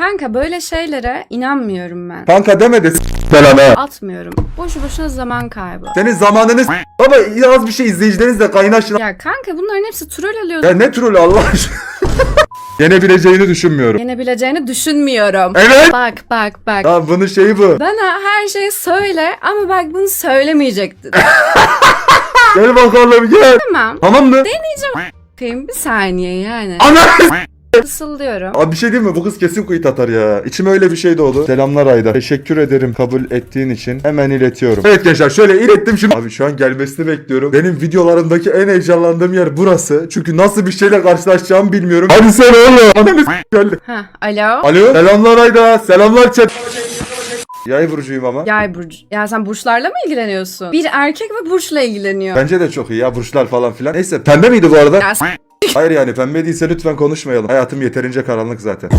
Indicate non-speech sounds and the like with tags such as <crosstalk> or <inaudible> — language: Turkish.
Kanka böyle şeylere inanmıyorum ben. Kanka deme de belanı. ha. Atmıyorum. Boşu boşuna zaman kaybı. Senin zamanını s- Baba az bir şey izleyicilerinizle kaynaşın. Ya kanka bunların hepsi troll alıyor. Ya ne trolü Allah aşkına. <laughs> Yenebileceğini düşünmüyorum. Yenebileceğini düşünmüyorum. Evet. Bak bak bak. Ya bunun şeyi bu. Bana her şeyi söyle ama bak bunu söylemeyecektin. <laughs> Gel bakalım gel. tamam. Tamam mı? Bakayım bir saniye yani. Ana! Fısıldıyorum. Abi bir şey diyeyim mi? Bu kız kesin kuyut atar ya. İçime öyle bir şey doğdu. Selamlar Ayda. Teşekkür ederim kabul ettiğin için. Hemen iletiyorum. Evet gençler şöyle ilettim şimdi. Abi şu an gelmesini bekliyorum. Benim videolarımdaki en heyecanlandığım yer burası. Çünkü nasıl bir şeyle karşılaşacağımı bilmiyorum. Hadi sen oğlum. Ananı geldi. Ha, alo. Alo. Selamlar Ayda. Selamlar chat. Yay burcuyum ama. Yay burcu. Ya sen burçlarla mı ilgileniyorsun? Bir erkek ve burçla ilgileniyor. Bence de çok iyi ya burçlar falan filan. Neyse pembe miydi bu arada? Ya s- Hayır yani pembe değilse lütfen konuşmayalım. Hayatım yeterince karanlık zaten.